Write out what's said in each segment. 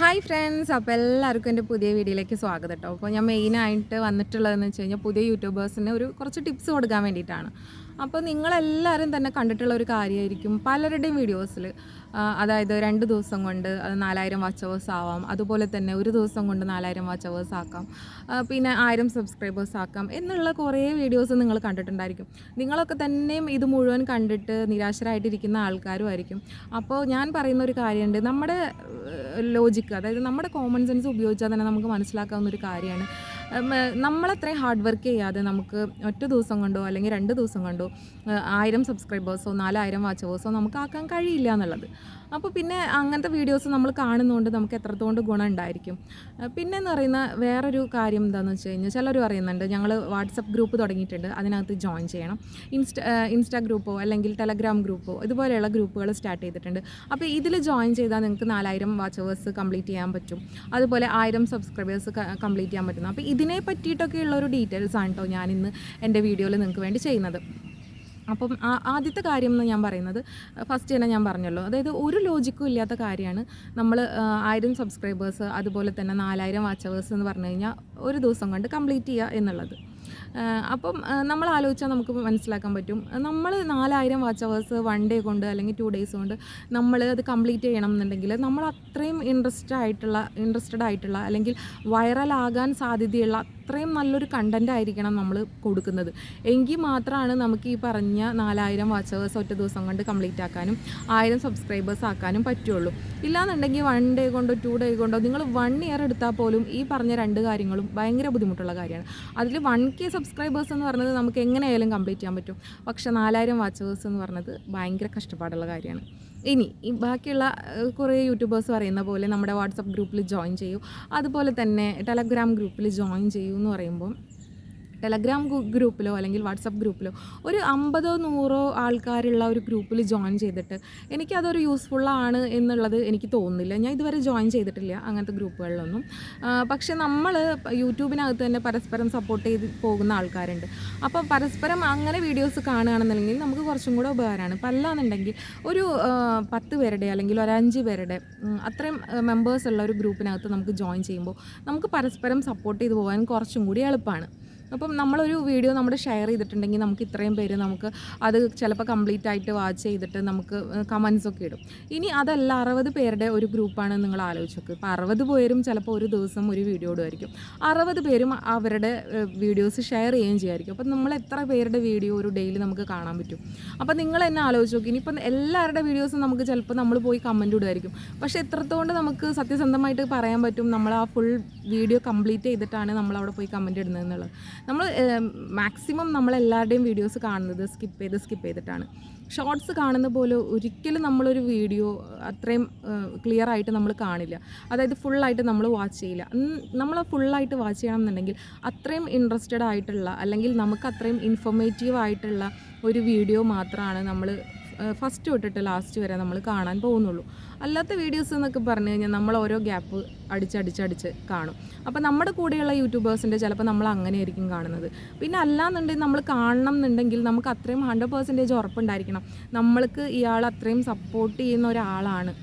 Hi friends അപ്പോൾ എല്ലാവർക്കും എന്റെ പുതിയ വീഡിയോയിലേക്ക് സ്വാഗതം കേട്ടോ. അപ്പോൾ ഞാൻ മെയിനായിട്ട് വന്നിട്ടുള്ളതെന്ന് വെച്ച് കഴിഞ്ഞാൽ പുതിയ യൂട്യൂബേഴ്സിന് ഒരു കുറച്ച് ടിപ്സ് കൊടുക്കാൻ വേണ്ടിയിട്ടാണ്. അപ്പോൾ നിങ്ങളെല്ലാവരും തന്നെ കണ്ടിട്ടുള്ള ഒരു കാര്യമായിരിക്കും പലരുടെയും വീഡിയോസിൽ അതായത് രണ്ട് ദിവസം കൊണ്ട് അത് നാലായിരം വാച്ച് അവേഴ്സ് ആവാം. അതുപോലെ തന്നെ ഒരു ദിവസം കൊണ്ട് നാലായിരം വാച്ച് അവേഴ്സ് ആക്കാം പിന്നെ ആയിരം സബ്സ്ക്രൈബേഴ്സ് ആക്കാം എന്നുള്ള കുറേ വീഡിയോസ് നിങ്ങൾ കണ്ടിട്ടുണ്ടായിരിക്കും. നിങ്ങളൊക്കെ തന്നെയും ഇത് മുഴുവൻ കണ്ടിട്ട് നിരാശരായിട്ടിരിക്കുന്ന ആൾക്കാരും ആയിരിക്കും. അപ്പോൾ ഞാൻ പറയുന്ന ഒരു കാര്യമുണ്ട്. നമ്മുടെ ലോജിക്ക് അതായത് നമ്മുടെ കോമൺ സെൻസ് ഉപയോഗിച്ചാൽ തന്നെ നമുക്ക് മനസ്സിലാക്കാവുന്ന ഒരു കാര്യമാണ്. നമ്മളത്രയും ഹാർഡ് വർക്ക് ചെയ്യാതെ നമുക്ക് ഒറ്റ ദിവസം കൊണ്ടോ അല്ലെങ്കിൽ രണ്ട് ദിവസം കൊണ്ടോ ആയിരം സബ്സ്ക്രൈബേഴ്സോ നാലായിരം വാച്ചവേഴ്സോ നമുക്ക് ആക്കാൻ കഴിയില്ല എന്നുള്ളത്. അപ്പോൾ പിന്നെ അങ്ങനത്തെ വീഡിയോസ് നമ്മൾ കാണുന്നതുകൊണ്ട് നമുക്ക് എത്രത്തോണ്ട് ഗുണം ഉണ്ടായിരിക്കും. പിന്നെന്ന് പറയുന്ന വേറൊരു കാര്യം എന്താണെന്ന് വെച്ച് കഴിഞ്ഞാൽ ചിലർ പറയുന്നുണ്ട് ഞങ്ങൾ വാട്സപ്പ് ഗ്രൂപ്പ് തുടങ്ങിയിട്ടുണ്ട് അതിനകത്ത് ജോയിൻ ചെയ്യണം. ഇൻസ്റ്റ ഇൻസ്റ്റാ ഗ്രൂപ്പോ അല്ലെങ്കിൽ ടെലഗ്രാം ഗ്രൂപ്പോ ഇതുപോലെയുള്ള ഗ്രൂപ്പുകൾ സ്റ്റാർട്ട് ചെയ്തിട്ടുണ്ട്. അപ്പോൾ ഇതിൽ ജോയിൻ ചെയ്താൽ നിങ്ങൾക്ക് നാലായിരം വാച്ചവേഴ്സ് കംപ്ലീറ്റ് ചെയ്യാൻ പറ്റും. അതുപോലെ ആയിരം സബ്സ്ക്രൈബേഴ്സ് കംപ്ലീറ്റ് ചെയ്യാൻ പറ്റുന്നു അപ്പോൾ ഇതിനെ പറ്റിയിട്ടൊക്കെയുള്ള ഒരു ഡീറ്റെയിൽസ് ആണ് കേട്ടോ ഞാനിന്ന് എന്റെ വീഡിയോയിൽ നിങ്ങൾക്ക് വേണ്ടി ചെയ്യുന്നത്. അപ്പം ആദ്യത്തെ കാര്യം എന്ന് ഞാൻ പറയുന്നത് ഫസ്റ്റ് തന്നെ ഞാൻ പറഞ്ഞല്ലോ. അതായത് ഒരു ലോജിക്കും ഇല്ലാത്ത കാര്യമാണ് നമ്മൾ ആയിരം സബ്സ്ക്രൈബേഴ്സ് അതുപോലെ തന്നെ നാലായിരം വാച്ചവേഴ്സ് എന്ന് പറഞ്ഞു കഴിഞ്ഞാൽ ഒരു ദിവസം കൊണ്ട് കംപ്ലീറ്റ് ചെയ്യുക എന്നുള്ളത്. അപ്പം നമ്മൾ ആലോചിച്ചാൽ നമുക്ക് മനസ്സിലാക്കാൻ പറ്റും. നമ്മൾ നാലായിരം വാച്ച് അവേഴ്സ് വൺ ഡേ കൊണ്ട് അല്ലെങ്കിൽ ടു ഡേയ്സ് കൊണ്ട് നമ്മൾ അത് കംപ്ലീറ്റ് ചെയ്യണം എന്നുണ്ടെങ്കിൽ നമ്മൾ അത്രയും ഇൻട്രസ്റ്റ് ആയിട്ടുള്ള ഇൻട്രസ്റ്റഡ് ആയിട്ടുള്ള അല്ലെങ്കിൽ വൈറലാകാൻ സാധ്യതയുള്ള അത്രയും നല്ലൊരു കണ്ടന്റ് ആയിരിക്കണം നമ്മൾ കൊടുക്കുന്നത്. എങ്കിൽ മാത്രമാണ് നമുക്ക് ഈ പറഞ്ഞ നാലായിരം വാച്ചേഴ്സ് ഒറ്റ ദിവസം കൊണ്ട് കംപ്ലീറ്റ് ആക്കാനും ആയിരം സബ്സ്ക്രൈബേഴ്സ് ആക്കാനും പറ്റുള്ളൂ. ഇല്ലാന്നുണ്ടെങ്കിൽ വൺ ഡേ കൊണ്ടോ ടു ഡേ കൊണ്ടോ നിങ്ങൾ വൺ ഇയർ എടുത്താൽ പോലും ഈ പറഞ്ഞ രണ്ട് കാര്യങ്ങളും ഭയങ്കര ബുദ്ധിമുട്ടുള്ള കാര്യമാണ്. അതിൽ വൺ കെ സബ്സ്ക്രൈബേഴ്സ് എന്ന് പറഞ്ഞത് നമുക്ക് എങ്ങനെയായാലും കംപ്ലീറ്റ് ചെയ്യാൻ പറ്റും. പക്ഷേ നാലായിരം വാച്ചേഴ്സ് എന്ന് പറഞ്ഞത് ഭയങ്കര കഷ്ടപ്പാടുള്ള കാര്യമാണ്. ഇനി ഈ ബാക്കിയുള്ള കുറേ യൂട്യൂബേഴ്സ് പറയുന്ന പോലെ നമ്മുടെ വാട്സപ്പ് ഗ്രൂപ്പിൽ ജോയിൻ ചെയ്യൂ. അതുപോലെ തന്നെ ടെലഗ്രാം ഗ്രൂപ്പിൽ ജോയിൻ ചെയ്യൂ എന്ന് പറയുമ്പോൾ ടെലഗ്രാം ഗ്രൂപ്പിലോ അല്ലെങ്കിൽ വാട്സപ്പ് ഗ്രൂപ്പിലോ ഒരു അമ്പതോ നൂറോ ആൾക്കാരുള്ള ഒരു ഗ്രൂപ്പിൽ ജോയിൻ ചെയ്തിട്ട് എനിക്കതൊരു യൂസ്ഫുള്ളാണ് എന്നുള്ളത് എനിക്ക് തോന്നുന്നില്ല. ഞാൻ ഇതുവരെ ജോയിൻ ചെയ്തിട്ടില്ല അങ്ങനത്തെ ഗ്രൂപ്പുകളിലൊന്നും. പക്ഷേ നമ്മൾ യൂട്യൂബിനകത്ത് തന്നെ പരസ്പരം സപ്പോർട്ട് ചെയ്ത് പോകുന്ന ആൾക്കാരുണ്ട്. അപ്പോൾ പരസ്പരം അങ്ങനെ വീഡിയോസ് കാണുകയാണെന്നുണ്ടെങ്കിൽ നമുക്ക് കുറച്ചും കൂടെ ഉപകാരമാണ്. ഇപ്പം അല്ലാന്നുണ്ടെങ്കിൽ ഒരു പത്ത് പേരുടെ അല്ലെങ്കിൽ ഒരു അഞ്ച് പേരുടെ അത്രയും മെമ്പേഴ്സ് ഉള്ള ഒരു ഗ്രൂപ്പിനകത്ത് നമുക്ക് ജോയിൻ ചെയ്യുമ്പോൾ നമുക്ക് പരസ്പരം സപ്പോർട്ട് ചെയ്ത് പോകാൻ കുറച്ചും കൂടി എളുപ്പമാണ്. അപ്പം നമ്മളൊരു വീഡിയോ നമ്മൾ ഷെയർ ചെയ്തിട്ടുണ്ടെങ്കിൽ നമുക്ക് ഇത്രയും പേര് നമുക്ക് അത് ചിലപ്പോൾ കംപ്ലീറ്റ് ആയിട്ട് വാച്ച് ചെയ്തിട്ട് നമുക്ക് കമൻസ് ഒക്കെ ഇടും. ഇനി അതല്ല അറുപത് പേരുടെ ഒരു ഗ്രൂപ്പാണ് നിങ്ങൾ ആലോചിച്ച് നോക്കുക ഇപ്പോൾ അറുപത് പേരും ചിലപ്പോൾ ഒരു ദിവസം ഒരു വീഡിയോ ഇടുമായിരിക്കും. അറുപത് പേരും അവരുടെ വീഡിയോസ് ഷെയർ ചെയ്യുകയും ചെയ്യുമായിരിക്കും അപ്പം നമ്മൾ എത്ര പേരുടെ വീഡിയോ ഒരു ഡെയിലി നമുക്ക് കാണാൻ പറ്റും? അപ്പം നിങ്ങൾ എന്നെ ആലോചിച്ച് നോക്കി. ഇനിയിപ്പം എല്ലാവരുടെ വീഡിയോസും നമുക്ക് ചിലപ്പോൾ നമ്മൾ പോയി കമന്റ് ഇടുമായിരിക്കും. പക്ഷേ എത്രത്തോണ്ട് നമുക്ക് സത്യസന്ധമായിട്ട് പറയാൻ പറ്റും. നമ്മൾ ആ ഫുൾ വീഡിയോ കംപ്ലീറ്റ് ചെയ്തിട്ടാണ് നമ്മൾ അവിടെ പോയി കമന്റ് ഇടുന്നത് എന്നുള്ളത്. നമ്മൾ മാക്സിമം നമ്മളെല്ലാവരുടെയും വീഡിയോസ് കാണുന്നത് സ്കിപ്പ് ചെയ്ത് സ്കിപ്പ് ചെയ്തിട്ടാണ്. ഷോർട്സ് കാണുന്ന പോലെ ഒരിക്കലും നമ്മളൊരു വീഡിയോ അത്രയും ക്ലിയർ ആയിട്ട് നമ്മൾ കാണില്ല. അതായത് ഫുള്ളായിട്ട് നമ്മൾ വാച്ച് ചെയ്യില്ല. നമ്മൾ ഫുള്ളായിട്ട് വാച്ച് ചെയ്യണം എന്നുണ്ടെങ്കിൽ അത്രയും ഇൻട്രസ്റ്റഡ് ആയിട്ടുള്ള അല്ലെങ്കിൽ നമുക്ക് അത്രയും ഇൻഫോർമേറ്റീവ് ആയിട്ടുള്ള ഒരു വീഡിയോ മാത്രമാണ് നമ്മൾ ഫസ്റ്റ് തൊട്ടിട്ട് ലാസ്റ്റ് വരെ നമ്മൾ കാണാൻ പോകുന്നുള്ളൂ. അല്ലാത്ത വീഡിയോസ് എന്നൊക്കെ പറഞ്ഞു കഴിഞ്ഞാൽ നമ്മൾ ഓരോ ഗ്യാപ്പ് അടിച്ചടിച്ചടിച്ച് കാണും. അപ്പോൾ നമ്മുടെ കൂടെയുള്ള യൂട്യൂബേഴ്സിന്റെ ചിലപ്പോൾ നമ്മൾ അങ്ങനെയായിരിക്കും കാണുന്നത്. പിന്നെ അല്ലാന്നുണ്ടെങ്കിൽ നമ്മൾ കാണണം എന്നുണ്ടെങ്കിൽ നമുക്ക് അത്രയും ഹൺഡ്രഡ് പെർസെന്റേജ് ഉറപ്പുണ്ടായിരിക്കണം. നമ്മൾക്ക് ഇയാൾ അത്രയും സപ്പോർട്ട് ചെയ്യുന്ന ഒരാളാണ്.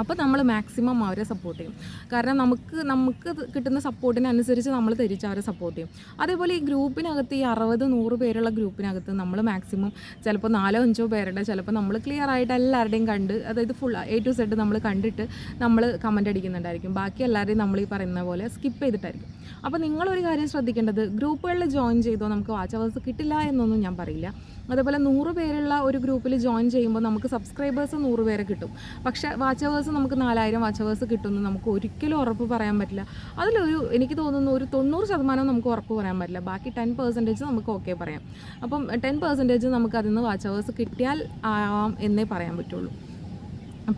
അപ്പോൾ നമ്മൾ മാക്സിമം അവരെ സപ്പോർട്ട് ചെയ്യും. കാരണം നമുക്ക് നമുക്ക് കിട്ടുന്ന സപ്പോർട്ടിനനുസരിച്ച് നമ്മൾ തിരിച്ച് അവരെ സപ്പോർട്ട് ചെയ്യും. അതേപോലെ ഈ ഗ്രൂപ്പിനകത്ത് ഈ അറുപത് നൂറ് പേരുള്ള ഗ്രൂപ്പിനകത്ത് നമ്മൾ മാക്സിമം ചിലപ്പോൾ നാലോ അഞ്ചോ പേരുടെ ചിലപ്പോൾ നമ്മൾ ക്ലിയർ ആയിട്ട് എല്ലാവരുടെയും കണ്ട് അതായത് ഫുൾ എ ടു സെഡ് നമ്മൾ കണ്ടിട്ട് നമ്മൾ കമന്റ് അടിക്കുന്നുണ്ടായിരിക്കും. ബാക്കി എല്ലാവരെയും നമ്മൾ ഈ പറയുന്ന പോലെ സ്കിപ്പ് ചെയ്തിട്ടായിരിക്കും. അപ്പോൾ നിങ്ങളൊരു കാര്യം ശ്രദ്ധിക്കേണ്ടത് ഗ്രൂപ്പുകളിൽ ജോയിൻ ചെയ്തോ നമുക്ക് വാച്ച് അവേഴ്സ് കിട്ടില്ല എന്നൊന്നും ഞാൻ പറയില്ല. അതേപോലെ നൂറ് പേരുള്ള ഒരു ഗ്രൂപ്പിൽ ജോയിൻ ചെയ്യുമ്പോൾ നമുക്ക് സബ്സ്ക്രൈബേഴ്സ് നൂറ് പേരെ കിട്ടും. പക്ഷേ വാച്ച് അവേഴ്സ് നമുക്ക് നാലായിരം വാച്ച് അവേഴ്സ് കിട്ടുമെന്ന് നമുക്ക് ഒരിക്കലും ഉറപ്പ് പറയാൻ പറ്റില്ല. അതിലൊരു എനിക്ക് തോന്നുന്നു ഒരു തൊണ്ണൂറ് ശതമാനം നമുക്ക് ഉറപ്പ് പറയാൻ പറ്റില്ല. ബാക്കി ടെൻ പെർസെന്റേജ് നമുക്ക് ഓക്കെ പറയാം. അപ്പം ടെൻ പെർസെന്റേജ് നമുക്ക് അതിൽ നിന്ന് വാച്ച് അവേഴ്സ് കിട്ടിയാൽ ആവാം എന്നേ പറയാൻ പറ്റുള്ളൂ.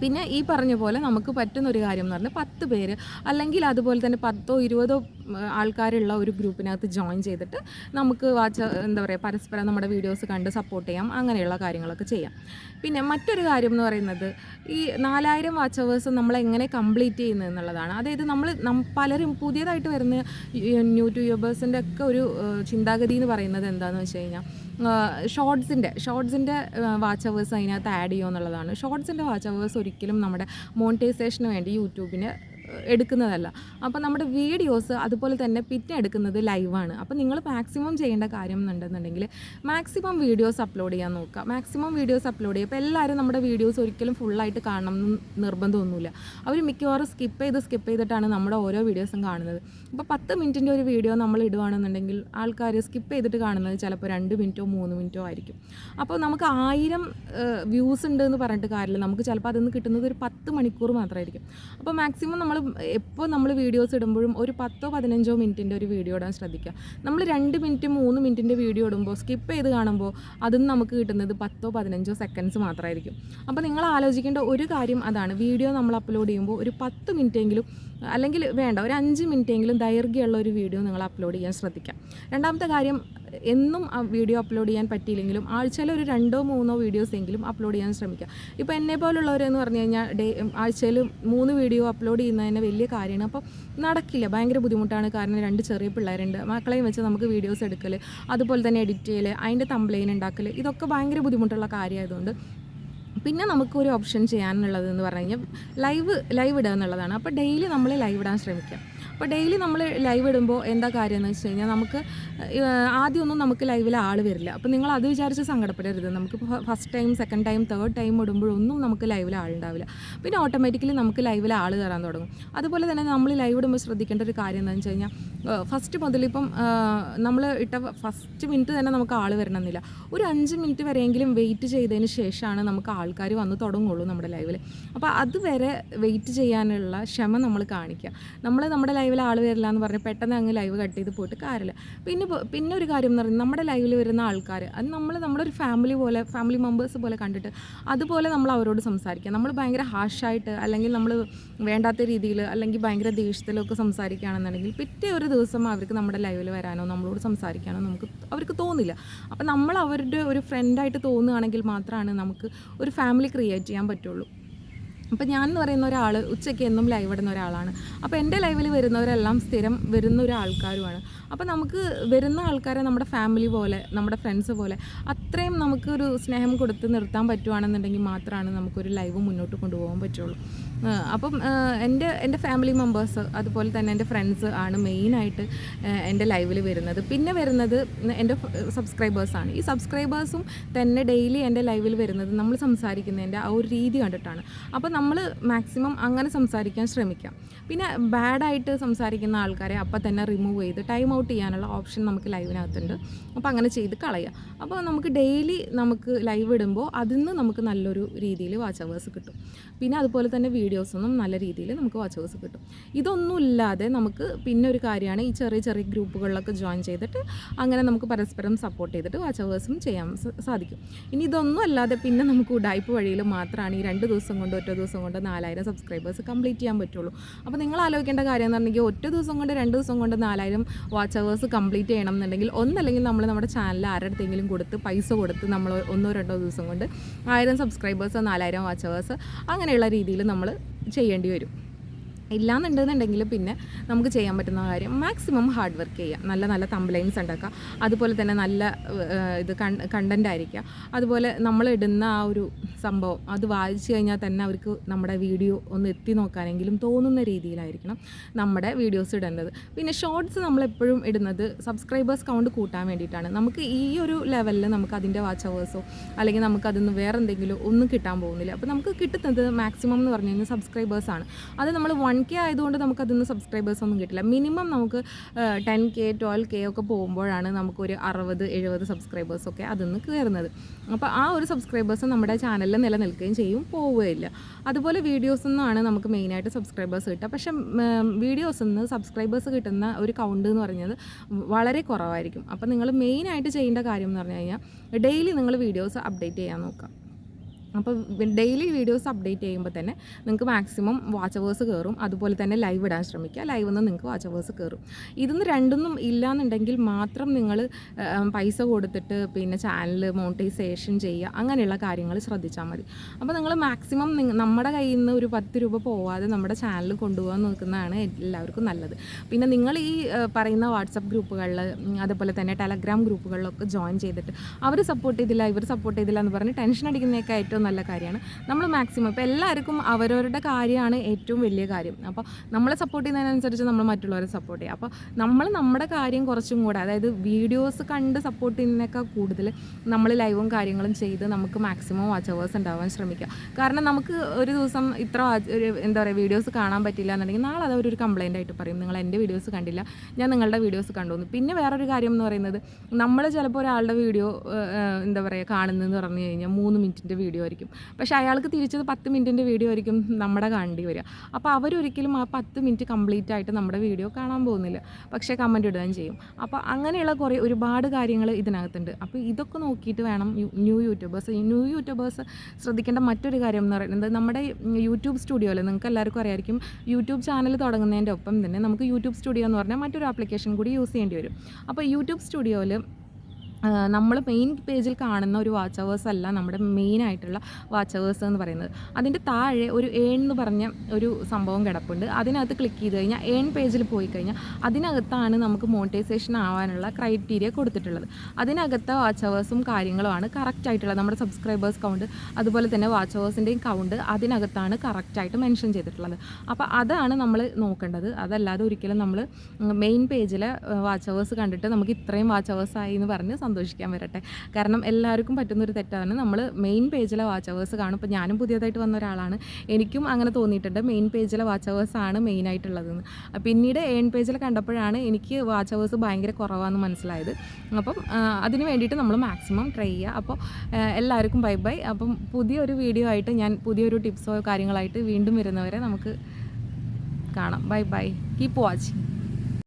പിന്നെ ഈ പറഞ്ഞ പോലെ നമുക്ക് പറ്റുന്ന ഒരു കാര്യം എന്ന് പറഞ്ഞാൽ പത്ത് പേര് അല്ലെങ്കിൽ അതുപോലെ തന്നെ പത്തോ ഇരുപതോ ആൾക്കാരുള്ള ഒരു ഗ്രൂപ്പിനകത്ത് ജോയിൻ ചെയ്തിട്ട് നമുക്ക് വാച്ച് എന്താ പറയുക പരസ്പരം നമ്മുടെ വീഡിയോസ് കണ്ട് സപ്പോർട്ട് ചെയ്യാം അങ്ങനെയുള്ള കാര്യങ്ങളൊക്കെ ചെയ്യാം. പിന്നെ മറ്റൊരു കാര്യം എന്ന് പറയുന്നത് ഈ നാലായിരം വാച്ച് അവേഴ്സ് നമ്മൾ എങ്ങനെ കംപ്ലീറ്റ് ചെയ്യുന്നത് എന്നുള്ളതാണ്. അതായത് നമ്മൾ പലരും പുതിയതായിട്ട് വരുന്ന യൂട്യൂബേഴ്സിന്റെ ഒക്കെ ഒരു ചിന്താഗതി എന്ന് പറയുന്നത് എന്താണെന്ന് വെച്ച് കഴിഞ്ഞാൽ ഷോർട്സിന്റെ ഷോർട്സിന്റെ വാച്ച് അവേഴ്സ് അതിനകത്ത് ആഡ് ചെയ്യുമെന്നുള്ളതാണ് ഷോർട്സിന്റെ വാച്ച് അവേഴ്സ് ഒരിക്കലും നമ്മുടെ മോണിറ്റൈസേഷന് വേണ്ടി യൂട്യൂബിന് എടുക്കുന്നതല്ല. അപ്പോൾ നമ്മുടെ വീഡിയോസ് അതുപോലെ തന്നെ പിന്നെ എടുക്കുന്നത് ലൈവാണ് അപ്പോൾ നിങ്ങൾ മാക്സിമം ചെയ്യേണ്ട കാര്യം എന്നുണ്ടെന്നുണ്ടെങ്കിൽ മാക്സിമം വീഡിയോസ് അപ്ലോഡ് ചെയ്യാൻ നോക്കുക. മാക്സിമം വീഡിയോസ് അപ്ലോഡ് ചെയ്യുക. അപ്പോൾ എല്ലാവരും നമ്മുടെ വീഡിയോസ് ഒരിക്കലും ഫുള്ളായിട്ട് കാണണം എന്ന് നിർബന്ധമൊന്നുമില്ല. അവർ മിക്കവാറും സ്കിപ്പ് ചെയ്ത് സ്കിപ്പ് ചെയ്തിട്ടാണ് നമ്മുടെ ഓരോ വീഡിയോസും കാണുന്നത്. അപ്പോൾ പത്ത് മിനിറ്റിന്റെ ഒരു വീഡിയോ നമ്മൾ ഇടുകയാണെന്നുണ്ടെങ്കിൽ ആൾക്കാർ സ്കിപ്പ് ചെയ്തിട്ട് കാണുന്നത് ചിലപ്പോൾ രണ്ട് മിനിറ്റോ മൂന്ന് മിനിറ്റോ ആയിരിക്കും. അപ്പോൾ നമുക്ക് ആയിരം വ്യൂസ് ഉണ്ട് എന്ന് പറഞ്ഞിട്ട് കാര്യമില്ല. നമുക്ക് ചിലപ്പോൾ അതിൽ കിട്ടുന്നത് ഒരു പത്ത് മണിക്കൂർ മാത്രമായിരിക്കും. അപ്പോൾ മാക്സിമം നമ്മൾ എപ്പോൾ നമ്മൾ വീഡിയോസ് ഇടുമ്പോഴും ഒരു പത്തോ പതിനഞ്ചോ മിനിറ്റിന്റെ ഒരു വീഡിയോ ഇടാൻ ശ്രദ്ധിക്കുക. നമ്മൾ രണ്ട് മിനിറ്റ് മൂന്ന് മിനിറ്റിന്റെ വീഡിയോ ഇടുമ്പോൾ സ്കിപ്പ് ചെയ്ത് കാണുമ്പോൾ അതും നമുക്ക് കിട്ടുന്നത് പത്തോ പതിനഞ്ചോ സെക്കൻഡ്സ് മാത്രമായിരിക്കും അപ്പോൾ നിങ്ങൾ ആലോചിക്കേണ്ട ഒരു കാര്യം അതാണ്. വീഡിയോ നമ്മൾ അപ്ലോഡ് ചെയ്യുമ്പോൾ ഒരു പത്ത് മിനിറ്റെങ്കിലും അല്ലെങ്കിൽ വേണ്ട ഒരു അഞ്ച് മിനിറ്റെങ്കിലും ദൈർഘ്യമുള്ള ഒരു വീഡിയോ നിങ്ങൾ അപ്ലോഡ് ചെയ്യാൻ ശ്രദ്ധിക്കാം. രണ്ടാമത്തെ കാര്യം എന്നും ആ വീഡിയോ അപ്ലോഡ് ചെയ്യാൻ പറ്റിയില്ലെങ്കിലും ആഴ്ചയിൽ ഒരു രണ്ടോ മൂന്നോ വീഡിയോസ് എങ്കിലും അപ്ലോഡ് ചെയ്യാൻ ശ്രമിക്കുക ഇപ്പോൾ എന്നെ പോലുള്ളവരെന്ന് പറഞ്ഞു കഴിഞ്ഞാൽ ഡേ ആഴ്ചയിൽ മൂന്ന് വീഡിയോ അപ്ലോഡ് ചെയ്യുന്നതിന് വലിയ കാര്യമാണ്. അപ്പോൾ നടക്കില്ല ഭയങ്കര ബുദ്ധിമുട്ടാണ്. കാരണം രണ്ട് ചെറിയ പിള്ളേരുണ്ട്. മക്കളെയും വെച്ച് നമുക്ക് വീഡിയോസ് എടുക്കൽ അതുപോലെ തന്നെ എഡിറ്റ് ചെയ്യൽ അതിന്റെ തമ്പ്ലൈൻ ഉണ്ടാക്കൽ ഇതൊക്കെ ഭയങ്കര ബുദ്ധിമുട്ടുള്ള കാര്യമായതുകൊണ്ട് പിന്നെ നമുക്കൊരു ഓപ്ഷൻ ചെയ്യാനുള്ളത് എന്ന് പറഞ്ഞു കഴിഞ്ഞാൽ ലൈവ് ലൈവ് ഇടുക എന്നുള്ളതാണ്. അപ്പോൾ ഡെയിലി നമ്മൾ ലൈവ് ഇടാൻ ശ്രമിക്കാം അപ്പോൾ ഡെയിലി നമ്മൾ ലൈവ് ഇടുമ്പോൾ എന്താ കാര്യം എന്ന് വെച്ച് കഴിഞ്ഞാൽ നമുക്ക് ആദ്യമൊന്നും നമുക്ക് ലൈവിൽ ആൾ വരില്ല. അപ്പോൾ നിങ്ങൾ അത് വിചാരിച്ച് സങ്കടപ്പെടരുത്. നമുക്ക് first time second time third time ഇടുമ്പോഴൊന്നും നമുക്ക് ലൈവിൽ ആളുണ്ടാവില്ല പിന്നെ ഓട്ടോമാറ്റിക്കലി നമുക്ക് ലൈവിൽ ആൾ കയറാൻ തുടങ്ങും. അതുപോലെ തന്നെ നമ്മൾ ലൈവ് ഇടുമ്പോൾ ശ്രദ്ധിക്കേണ്ട ഒരു കാര്യം എന്താണെന്ന് വെച്ച് കഴിഞ്ഞാൽ ഫസ്റ്റ് മുതൽ ഇപ്പം നമ്മൾ ഇട്ട ഫസ്റ്റ് മിനിറ്റ് തന്നെ നമുക്ക് ആൾ വരണമെന്നില്ല. ഒരു അഞ്ച് മിനിറ്റ് വരെയെങ്കിലും വെയിറ്റ് ചെയ്തതിന് ശേഷമാണ് നമുക്ക് ആൾക്കാർ വന്ന് തുടങ്ങുള്ളൂ നമ്മുടെ ലൈവിൽ അപ്പോൾ അതുവരെ വെയിറ്റ് ചെയ്യാനുള്ള ക്ഷമ നമ്മൾ കാണിക്കുക നമ്മൾ നമ്മുടെ ലൈവിൽ ആൾ വരില്ല എന്ന് പറഞ്ഞ് പെട്ടെന്ന് അങ്ങ് ലൈവ് കട്ട് ചെയ്ത് പോയിട്ട് കാര്യമില്ല പിന്നെ പിന്നെ ഒരു കാര്യം എന്ന് പറയുന്നത് നമ്മുടെ ലൈവിൽ വരുന്ന ആൾക്കാർ അത് നമ്മൾ നമ്മുടെ ഒരു ഫാമിലി പോലെ ഫാമിലി മെമ്പേഴ്സ് പോലെ കണ്ടിട്ട് അതുപോലെ നമ്മൾ അവരോട് സംസാരിക്കുക നമ്മൾ ഭയങ്കര ഹാഷായിട്ട് അല്ലെങ്കിൽ നമ്മൾ വേണ്ടാത്ത രീതിയിൽ അല്ലെങ്കിൽ ഭയങ്കര ദേഷ്യത്തിലൊക്കെ സംസാരിക്കുകയാണെന്നുണ്ടെങ്കിൽ പിറ്റേ ഒരു ദിവസം അവർക്ക് നമ്മുടെ ലൈവിൽ വരാനോ നമ്മളോട് സംസാരിക്കാനോ നമുക്ക് അവർക്ക് തോന്നില്ല. അപ്പം നമ്മൾ അവരുടെ ഒരു ഫ്രണ്ടായിട്ട് തോന്നുകയാണെങ്കിൽ മാത്രമാണ് നമുക്ക് ഒരു ഫാമിലി ക്രിയേറ്റ് ചെയ്യാൻ പറ്റുള്ളൂ. അപ്പം ഞാൻ എന്ന് പറയുന്ന ഒരാൾ ഉച്ചയ്ക്ക് എന്നും ലൈവ് ഇടുന്ന ഒരാളാണ്. അപ്പോൾ എന്റെ ലൈവിൽ വരുന്നവരെല്ലാം സ്ഥിരം വരുന്ന ഒരു ആൾക്കാരുമാണ് അപ്പോൾ നമുക്ക് വരുന്ന ആൾക്കാരെ നമ്മുടെ ഫാമിലി പോലെ നമ്മുടെ ഫ്രണ്ട്സ് പോലെ അത്രയും നമുക്കൊരു സ്നേഹം കൊടുത്ത് നിർത്താൻ പറ്റുവാണെന്നുണ്ടെങ്കിൽ മാത്രമാണ് നമുക്കൊരു ലൈവ് മുന്നോട്ട് കൊണ്ടുപോകാൻ പറ്റുള്ളൂ. അപ്പം എന്റെ എന്റെ ഫാമിലി മെമ്പേഴ്സ് അതുപോലെ തന്നെ എന്റെ ഫ്രണ്ട്സ് ആണ് മെയിനായിട്ട് എന്റെ ലൈവിൽ വരുന്നത്. പിന്നെ വരുന്നത് എന്റെ സബ്സ്ക്രൈബേഴ്സാണ് ഈ സബ്സ്ക്രൈബേഴ്സും തന്നെ ഡെയിലി എന്റെ ലൈവിൽ വരുന്നത് നമ്മൾ സംസാരിക്കുന്നതിന്റെ ആ ഒരു രീതി കണ്ടിട്ടാണ്. അപ്പോൾ നമ്മൾ മാക്സിമം അങ്ങനെ സംസാരിക്കാൻ ശ്രമിക്കാം. പിന്നെ ബാഡായിട്ട് സംസാരിക്കുന്ന ആൾക്കാരെ അപ്പം തന്നെ റിമൂവ് ചെയ്ത് ടൈം ഔട്ട് ചെയ്യാനുള്ള ഓപ്ഷൻ നമുക്ക് ലൈവിനകത്തുണ്ട് അപ്പോൾ അങ്ങനെ ചെയ്ത് കളയുക അപ്പോൾ നമുക്ക് ഡെയിലി നമുക്ക് ലൈവ് ഇടുമ്പോൾ അതിൽ നിന്ന് നമുക്ക് നല്ലൊരു രീതിയിൽ വാച്ച് അവേഴ്സ് കിട്ടും. പിന്നെ അതുപോലെ തന്നെ വീഡിയോസൊന്നും നല്ല രീതിയിൽ നമുക്ക് വാച്ച് അവേഴ്സ് കിട്ടും. ഇതൊന്നും ഇല്ലാതെ നമുക്ക് പിന്നെ ഒരു കാര്യമാണ് ഈ ചെറിയ ചെറിയ ഗ്രൂപ്പുകളിലൊക്കെ ജോയിൻ ചെയ്തിട്ട് അങ്ങനെ നമുക്ക് പരസ്പരം സപ്പോർട്ട് ചെയ്തിട്ട് വാച്ച് അവേഴ്സും ചെയ്യാൻ സാധിക്കും. ഇനി ഇതൊന്നും അല്ലാതെ പിന്നെ നമുക്ക് ഉഡായ്പ വഴിയിൽ മാത്രമാണ് ഈ രണ്ട് ദിവസം കൊണ്ട് ഒറ്റ ദിവസം കൊണ്ട് നാലായിരം സബ്സ്ക്രൈബേഴ്സ് കംപ്ലീറ്റ് ചെയ്യാൻ പറ്റുള്ളൂ. അപ്പോൾ നിങ്ങൾ ആലോചിക്കേണ്ട കാര്യം എന്ന് പറഞ്ഞെങ്കിൽ ഒറ്റ ദിവസം കൊണ്ട് രണ്ട് ദിവസം കൊണ്ട് നാലായിരം വാച്ച് അവേഴ്സ് കംപ്ലീറ്റ് ചെയ്യണം എന്നുണ്ടെങ്കിൽ ഒന്നല്ലെങ്കിൽ നമ്മൾ നമ്മുടെ ചാനൽ ആരുടെങ്കിലും കൊടുത്ത് പൈസ കൊടുത്ത് നമ്മൾ ഒന്നോ രണ്ടോ ദിവസം കൊണ്ട് ആയിരം സബ്സ്ക്രൈബേഴ്സോ നാലായിരം വാച്ച് അവേഴ്സ് അങ്ങനെയുള്ള രീതിയിൽ നമ്മൾ ചെയ്യേണ്ടി വരും. ഇല്ലാന്നുണ്ടെന്നുണ്ടെങ്കിൽ പിന്നെ നമുക്ക് ചെയ്യാൻ പറ്റുന്ന കാര്യം മാക്സിമം ഹാർഡ് വർക്ക് ചെയ്യുക. നല്ല നല്ല തംബ്ലൈൻസ് ഉണ്ടാക്കുക. അതുപോലെ തന്നെ നല്ല ഇത് കണ്ടന്റ് ആയിരിക്കുക. അതുപോലെ നമ്മൾ ഇടുന്ന ആ ഒരു സംഭവം അത് വായിച്ചു കഴിഞ്ഞാൽ തന്നെ അവർക്ക് നമ്മുടെ വീഡിയോ ഒന്ന് എത്തി നോക്കാനെങ്കിലും തോന്നുന്ന രീതിയിലായിരിക്കണം നമ്മുടെ വീഡിയോസ് ഇടേണ്ടത്. പിന്നെ ഷോർട്സ് നമ്മളെപ്പോഴും ഇടുന്നത് സബ്സ്ക്രൈബേഴ്സ് കൗണ്ട് കൂട്ടാൻ വേണ്ടിയിട്ടാണ്. നമുക്ക് ഈ ഒരു ലെവലിൽ നമുക്ക് അതിന്റെ വാച്ച് അവേഴ്സോ അല്ലെങ്കിൽ നമുക്ക് അതിന്ന് വേറെ എന്തെങ്കിലും ഒന്നും കിട്ടാൻ പോകുന്നില്ല. അപ്പോൾ നമുക്ക് കിട്ടുന്നത് മാക്സിമം എന്ന് പറഞ്ഞു കഴിഞ്ഞാൽ സബ്സ്ക്രൈബേഴ്സാണ് അത് നമ്മൾ വൺ കെ ആയതുകൊണ്ട് നമുക്ക് അതിന്ന് സബ്സ്ക്രൈബേഴ്സ് ഒന്നും കിട്ടില്ല. മിനിമം നമുക്ക് ടെൻ കെ ട്വൽവ് കെ ഒക്കെ പോകുമ്പോഴാണ് നമുക്കൊരു അറുപത് എഴുപത് സബ്സ്ക്രൈബേഴ്സൊക്കെ നിന്ന് കയറുന്നത് അപ്പോൾ ആ ഒരു സബ്സ്ക്രൈബേഴ്സ് നമ്മുടെ ചാനലിൽ നിലനിൽക്കുകയും ചെയ്യും പോവുകയില്ല. അതുപോലെ വീഡിയോസ് നിന്നാണ് നമുക്ക് മെയിനായിട്ട് സബ്സ്ക്രൈബേഴ്സ് കിട്ടുക. പക്ഷേ വീഡിയോസിൽ നിന്ന് സബ്സ്ക്രൈബേഴ്സ് കിട്ടുന്ന ഒരു കൗണ്ട് എന്ന് പറയുന്നത് വളരെ കുറവായിരിക്കും. അപ്പോൾ നിങ്ങൾ മെയിനായിട്ട് ചെയ്യേണ്ട കാര്യം എന്ന് പറഞ്ഞു കഴിഞ്ഞാൽ ഡെയിലി നിങ്ങൾ വീഡിയോസ് അപ്ഡേറ്റ് ചെയ്യാൻ നോക്കുക. അപ്പോൾ ഡെയിലി വീഡിയോസ് അപ്ഡേറ്റ് ചെയ്യുമ്പോൾ തന്നെ നിങ്ങൾക്ക് മാക്സിമം വാച്ച് അവേഴ്സ് കയറും. അതുപോലെ തന്നെ ലൈവ് ഇടാൻ ശ്രമിക്കുക. ലൈവ് നിന്ന് നിങ്ങൾക്ക് വാച്ച് അവേഴ്സ് കയറും. ഇതൊന്നും രണ്ടൊന്നും ഇല്ലയെന്നുണ്ടെങ്കിൽ മാത്രം നിങ്ങൾ പൈസ കൊടുത്തിട്ട് പിന്നെ ചാനൽ മോണിറ്റൈസേഷൻ ചെയ്യുക. അങ്ങനെയുള്ള കാര്യങ്ങൾ ശ്രദ്ധിച്ചാൽ മതി. അപ്പോൾ നിങ്ങൾ മാക്സിമം നമ്മുടെ കയ്യിൽ നിന്ന് ഒരു പത്ത് രൂപ പോവാതെ നമ്മുടെ ചാനൽ കൊണ്ടുപോകാൻ നോക്കുന്നതാണ് എല്ലാവർക്കും നല്ലത്. പിന്നെ നിങ്ങൾ ഈ പറയുന്ന വാട്സപ്പ് ഗ്രൂപ്പുകളിൽ അതുപോലെ തന്നെ ടെലഗ്രാം ഗ്രൂപ്പുകളിലൊക്കെ ജോയിൻ ചെയ്തിട്ട് അവർ സപ്പോർട്ട് ചെയ്തില്ല ഇവർ സപ്പോർട്ട് ചെയ്തില്ല എന്ന് പറഞ്ഞ് ടെൻഷൻ അടിക്കുന്നതൊക്കെ ഏറ്റവും നല്ല കാര്യമാണ്. നമ്മൾ മാക്സിമം ഇപ്പോൾ എല്ലാവർക്കും അവരവരുടെ കാര്യമാണ് ഏറ്റവും വലിയ കാര്യം. അപ്പോൾ നമ്മളെ സപ്പോർട്ട് ചെയ്യുന്നതിനനുസരിച്ച് നമ്മൾ മറ്റുള്ളവരെ സപ്പോർട്ട് ചെയ്യുക അപ്പോൾ നമ്മൾ നമ്മുടെ കാര്യം കുറച്ചും കൂടെ അതായത് വീഡിയോസ് കണ്ട് സപ്പോർട്ട് ചെയ്യുന്നതിനേക്കാൾ കൂടുതൽ നമ്മൾ ലൈവും കാര്യങ്ങളും ചെയ്ത് നമുക്ക് മാക്സിമം വാച്ച് അവേഴ്സ് ഉണ്ടാവാൻ ശ്രമിക്കുക. കാരണം നമുക്ക് ഒരു ദിവസം ഇത്ര ഒരു എന്താ പറയുക വീഡിയോസ് കാണാൻ പറ്റില്ല എന്നുണ്ടെങ്കിൽ നാളെ അത് ഒരു കംപ്ലൈന്റ് ആയിട്ട് പറയും. നിങ്ങൾ എന്റെ വീഡിയോസ് കണ്ടില്ല ഞാൻ നിങ്ങളുടെ വീഡിയോസ് കണ്ടു പിന്നെ വേറൊരു കാര്യം എന്ന് പറയുന്നത് നമ്മൾ ചിലപ്പോൾ ഒരാളുടെ വീഡിയോ എന്താ പറയുക കാണുന്നതെന്ന് പറഞ്ഞു കഴിഞ്ഞാൽ മൂന്ന് മിനിറ്റിന്റെ വീഡിയോ ആയിരിക്കും. പക്ഷേ അയാൾക്ക് തിരിച്ചത് പത്ത് മിനിറ്റിന്റെ വീഡിയോ ആയിരിക്കും നമ്മുടെ കാണേണ്ടി വരിക. അപ്പോൾ അവരൊരിക്കലും ആ പത്ത് മിനിറ്റ് കംപ്ലീറ്റ് ആയിട്ട് നമ്മുടെ വീഡിയോ കാണാൻ പോകുന്നില്ല. പക്ഷേ കമന്റ് ഇടുകയും ചെയ്യും. അപ്പോൾ അങ്ങനെയുള്ള കുറേ ഒരുപാട് കാര്യങ്ങൾ ഇതിനകത്തുണ്ട്. അപ്പോൾ ഇതൊക്കെ നോക്കിയിട്ട് വേണം ന്യൂ യൂട്യൂബേഴ്സ്. ഈ ന്യൂ യൂട്യൂബേഴ്സ് ശ്രദ്ധിക്കേണ്ട മറ്റൊരു കാര്യം എന്ന് പറയുന്നത് നമ്മുടെ യൂട്യൂബ് സ്റ്റുഡിയോ സ്റ്റുഡിയോയിൽ നിങ്ങൾക്ക് എല്ലാവർക്കും അറിയായിരിക്കും. യൂട്യൂബ് ചാനൽ തുടങ്ങുന്നതിന്റെ ഒപ്പം തന്നെ നമുക്ക് യൂട്യൂബ് സ്റ്റുഡിയോ എന്ന് പറഞ്ഞാൽ മറ്റൊരു ആപ്ലിക്കേഷൻ കൂടി യൂസ് ചെയ്യേണ്ടി വരും. അപ്പോൾ യൂട്യൂബ് സ്റ്റുഡിയോയിൽ നമ്മൾ മെയിൻ പേജിൽ കാണുന്ന ഒരു വാച്ച് അവേഴ്സ് അല്ല നമ്മുടെ മെയിൻ ആയിട്ടുള്ള വാച്ച് അവേഴ്സ് എന്ന് പറയുന്നത്. അതിന്റെ താഴെ ഒരു ഏൺ എന്ന് പറഞ്ഞ ഒരു സംഭവം കിടപ്പുണ്ട്. അതിനകത്ത് ക്ലിക്ക് ചെയ്ത് കഴിഞ്ഞാൽ ഏൺ പേജിൽ പോയി കഴിഞ്ഞാൽ അതിനകത്താണ് നമുക്ക് മോണിറ്റൈസേഷൻ ആവാനുള്ള ക്രൈറ്റീരിയ കൊടുത്തിട്ടുള്ളത്. അതിനകത്തെ വാച്ച് അവേഴ്സും കാര്യങ്ങളുമാണ് കറക്റ്റ് ആയിട്ടുള്ളത് നമ്മുടെ സബ്സ്ക്രൈബേഴ്സ് കൗണ്ട് അതുപോലെ തന്നെ വാച്ച് അവേഴ്സിന്റെയും കൗണ്ട് അതിനകത്താണ് കറക്റ്റായിട്ട് മെൻഷൻ ചെയ്തിട്ടുള്ളത്. അപ്പോൾ അതാണ് നമ്മൾ നോക്കേണ്ടത്. അതല്ലാതെ ഒരിക്കലും നമ്മൾ മെയിൻ പേജിലെ വാച്ച് അവേഴ്സ് കണ്ടിട്ട് നമുക്ക് ഇത്രയും വാച്ച് അവേഴ്സ് ആയി എന്ന് പറഞ്ഞ് സന്തോഷിക്കാൻ വരട്ടെ. കാരണം എല്ലാവർക്കും പറ്റുന്നൊരു തെറ്റാണ്. നമ്മൾ മെയിൻ പേജിലെ വാച്ച് അവേഴ്സ് കാണും. ഇപ്പോൾ ഞാനും പുതിയതായിട്ട് വന്ന ഒരാളാണ്. എനിക്കും അങ്ങനെ തോന്നിയിട്ടുണ്ട്. മെയിൻ പേജിലെ വാച്ച് അവേഴ്സ് ആണ് മെയിൻ ആയിട്ടുള്ളതെന്ന്. പിന്നീട് ഏൺ പേജിൽ കണ്ടപ്പോഴാണ് എനിക്ക് വാച്ച് അവേഴ്സ് ഭയങ്കര കുറവാണെന്ന് മനസ്സിലായത്. അപ്പം അതിന് വേണ്ടിയിട്ട് നമ്മൾ മാക്സിമം ട്രൈ ചെയ്യുക. അപ്പോൾ എല്ലാവർക്കും ബൈ ബൈ അപ്പം പുതിയൊരു വീഡിയോ ആയിട്ട് ഞാൻ പുതിയൊരു ടിപ്സോ കാര്യങ്ങളായിട്ട് വീണ്ടും വരുന്നവരെ നമുക്ക് കാണാം. Bye bye keep watching